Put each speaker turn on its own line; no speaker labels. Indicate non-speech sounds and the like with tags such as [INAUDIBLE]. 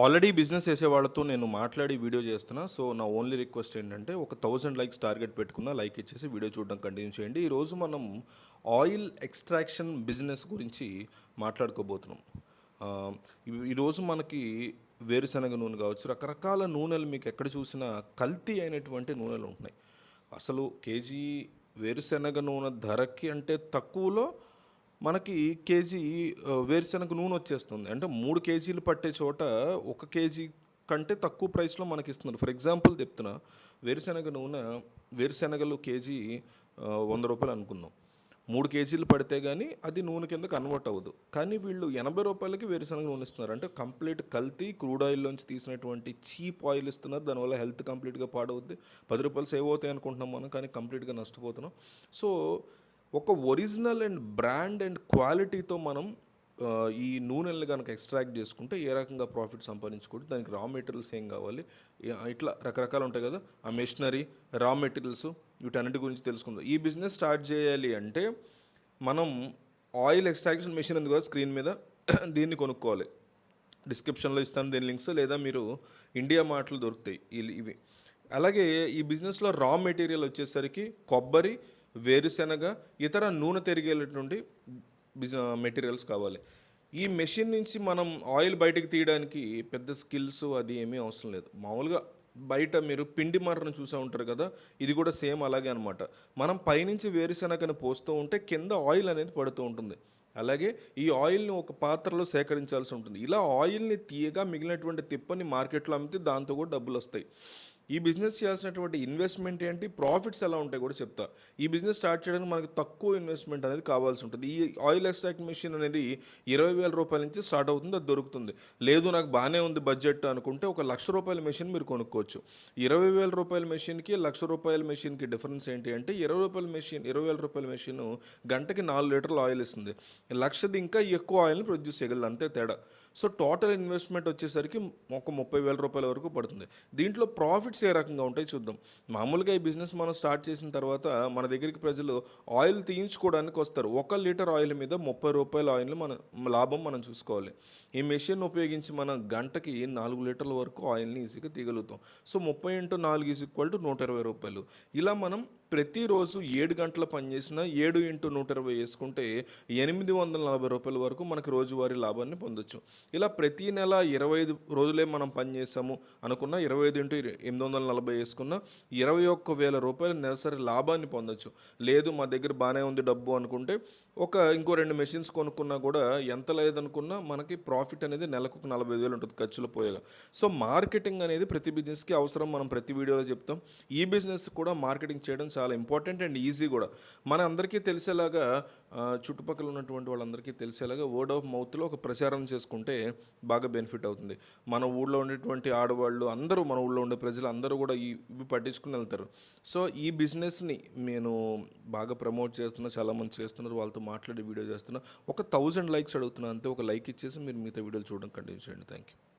Already business చేసేవాళ్ళతో నేను మాట్లాడి video చేస్తున్నా. సో నా ఓన్లీ రిక్వెస్ట్ ఏంటంటే ఒక థౌజండ్ లైక్స్ టార్గెట్ పెట్టుకున్న లైక్ ఇచ్చేసి వీడియో చూడడం కంటిన్యూ చేయండి. ఈరోజు మనం ఆయిల్ ఎక్స్ట్రాక్షన్ బిజినెస్ గురించి మాట్లాడుకోబోతున్నాం. ఈరోజు మనకి వేరుశనగ నూనె కావచ్చు రకరకాల నూనెలు మీకు ఎక్కడ చూసినా కల్తీ అయినటువంటి నూనెలు ఉంటున్నాయి. అసలు కేజీ వేరుశనగ నూనె ధరకి అంటే తక్కువలో మనకి కేజీ వేరుశనగ నూనె వచ్చేస్తుంది. అంటే మూడు కేజీలు పట్టే చోట ఒక కేజీ కంటే తక్కువ ప్రైస్లో మనకి ఇస్తున్నారు ఫర్ ఎగ్జాంపుల్ చెప్తున్నా వేరుశనగ నూనె వేరుశనగలు కేజీ వంద రూపాయలు అనుకుందాం. మూడు కేజీలు పడితే కానీ అది నూనె కింద కన్వర్ట్ అవ్వదు. కానీ వీళ్ళు ఎనభై రూపాయలకి వేరుశనగ నూనె ఇస్తున్నారు. అంటే కంప్లీట్ కల్తీ క్రూడ్ ఆయిల్లోంచి తీసినటువంటి చీప్ ఆయిల్ ఇస్తున్నారు. దానివల్ల హెల్త్ కంప్లీట్గా పాడవుద్ది. పది రూపాయలు సేవ్ అవుతాయి అనుకుంటున్నాం మనం కానీ కంప్లీట్గా నష్టపోతున్నాం. సో ఒక ఒరిజినల్ అండ్ బ్రాండ్ అండ్ క్వాలిటీతో మనం ఈ నూనెల్ని కనుక ఎక్స్ట్రాక్ట్ చేసుకుంటే ఏ రకంగా ప్రాఫిట్ సంపాదించుకోవచ్చు? దానికి రా మెటీరియల్స్ ఏం కావాలి? ఇట్లా రకరకాలు ఉంటాయి కదా? ఆ మెషినరీ రా మెటీరియల్స్ వీటన్నిటి గురించి తెలుసుకుందాం. ఈ బిజినెస్ స్టార్ట్ చేయాలి అంటే మనం ఆయిల్ ఎక్స్ట్రాక్షన్ మెషిన్ ఉంది కదా స్క్రీన్ మీద [CLEARS THROAT] దీన్ని కొనుక్కోవాలి. డిస్క్రిప్షన్లో ఇస్తాను దీని లింక్స్. లేదా మీరు ఇండియా మాటలు దొరుకుతాయి ఇవి. అలాగే ఈ బిజినెస్లో రా మెటీరియల్ వచ్చేసరికి కొబ్బరి వేరుశెనగ ఇతర నూనె తిరిగేటువంటి బిజ మెటీరియల్స్ కావాలి. ఈ మెషిన్ నుంచి మనం ఆయిల్ బయటకు తీయడానికి పెద్ద స్కిల్స్ అది ఏమీ అవసరం లేదు. మామూలుగా బయట మీరు పిండి మర్రను చూసే ఉంటారు కదా ఇది కూడా సేమ్ అలాగే అనమాట మనం పైనుంచి వేరుశనగను పోస్తూ ఉంటే కింద ఆయిల్ అనేది పడుతూ ఉంటుంది. అలాగే ఈ ఆయిల్ని ఒక పాత్రలో సేకరించాల్సి ఉంటుంది. ఇలా ఆయిల్ని తీయగా మిగిలినటువంటి తిప్పని మార్కెట్లో అమ్మితే దాంతో కూడా డబ్బులు వస్తాయి. ఈ బిజినెస్ చేయాల్సినటువంటి ఇన్వెస్ట్మెంట్ ఏంటి? ప్రాఫిట్స్ ఎలా ఉంటాయి కూడా చెప్తా. ఈ బిజినెస్ స్టార్ట్ చేయడానికి మనకు తక్కువ ఇన్వెస్ట్మెంట్ అనేది కావాల్సి ఉంటుంది. ఈ ఆయిల్ ఎక్స్ట్రాక్ట్ మెషిన్ అనేది ఇరవై వేల రూపాయల నుంచి స్టార్ట్ అవుతుంది అది దొరుకుతుంది. లేదు నాకు బాగానే ఉంది బడ్జెట్ అనుకుంటే ఒక లక్ష రూపాయల మెషిన్ మీరు కొనుక్కోవచ్చు. ఇరవై వేల రూపాయల మెషిన్కి లక్ష రూపాయల మెషిన్కి డిఫరెన్స్ ఏంటి అంటే ఇరవై రూపాయల మెషిన్ ఇరవై వేల రూపాయల మెషిన్ గంటకి నాలుగు లీటర్లు ఆయిల్ ఇస్తుంది. లక్షది ఇంకా ఎక్కువ ఆయిల్ని ప్రొడ్యూస్ చేయగలదు అంతే తేడా. సో టోటల్ ఇన్వెస్ట్మెంట్ వచ్చేసరికి ఒక ముప్పై వేల రూపాయల వరకు పడుతుంది. దీంట్లో ప్రాఫిట్స్ ఏ రకంగా ఉంటాయి చూద్దాం. మామూలుగా ఈ బిజినెస్ మనం స్టార్ట్ చేసిన తర్వాత మన దగ్గరికి ప్రజలు ఆయిల్ తీయించుకోవడానికి వస్తారు. ఒక లీటర్ ఆయిల్ మీద ముప్పై రూపాయల ఆయిల్ మన లాభం మనం చూసుకోవాలి. ఈ మెషిన్ ఉపయోగించి మనం గంటకి నాలుగు లీటర్ల వరకు ఆయిల్ని ఈజీగా తీయగలుగుతాం. సో ముప్పై ఇంటూ నాలుగు ఈజ్ ఈక్వల్ టు నూట ఇరవై రూపాయలు. ఇలా మనం ప్రతిరోజు ఏడు గంటల పనిచేసినా ఏడు ఇంటూ నూట ఇరవై వేసుకుంటే ఎనిమిది వందల నలభై రూపాయల వరకు మనకి రోజువారీ లాభాన్ని పొందొచ్చు. ఇలా ప్రతి నెల ఇరవై ఐదు రోజులే మనం పని చేసాము అనుకున్న ఇరవై ఐదు ఇంటూ ఎనిమిది వందల నలభై వేసుకున్న ఇరవై ఒక్క వేల రూపాయల నెలసరి లాభాన్ని పొందొచ్చు. లేదు మా దగ్గర బాగానే ఉంది డబ్బు అనుకుంటే ఒక ఇంకో రెండు మెషిన్స్ కొనుక్కున్నా కూడా ఎంత లేదనుకున్నా మనకి ప్రాఫిట్ అనేది నెలకు ఒక నలభై వేలు ఉంటుంది ఖర్చులు పోయేలా. సో మార్కెటింగ్ అనేది ప్రతి బిజినెస్కి అవసరం మనం ప్రతి వీడియోలో చెప్తాం. ఈ బిజినెస్ కూడా మార్కెటింగ్ చేయడం చాలా చాలా ఇంపార్టెంట్ అండ్ ఈజీ కూడా. మన అందరికీ తెలిసేలాగా చుట్టుపక్కల ఉన్నటువంటి వాళ్ళందరికీ తెలిసేలాగా వర్డ్ ఆఫ్ మౌత్లో ఒక ప్రచారం చేసుకుంటే బాగా బెనిఫిట్ అవుతుంది. మన ఊళ్ళో ఉండేటువంటి ఆడవాళ్ళు అందరూ మన ఊళ్ళో ఉండే ప్రజలు అందరూ కూడా ఇవి పట్టించుకుని వెళ్తారు. సో ఈ బిజినెస్ని నేను బాగా ప్రమోట్ చేస్తున్నా చాలామంది చేస్తున్నారు వాళ్ళతో మాట్లాడి వీడియో చేస్తున్నా. ఒక థౌజండ్ లైక్స్ అడుగుతున్నా అంతే ఒక లైక్ ఇచ్చేసి మీరు మిగతా వీడియోలు చూడడం కంటిన్యూ చేయండి. Thank you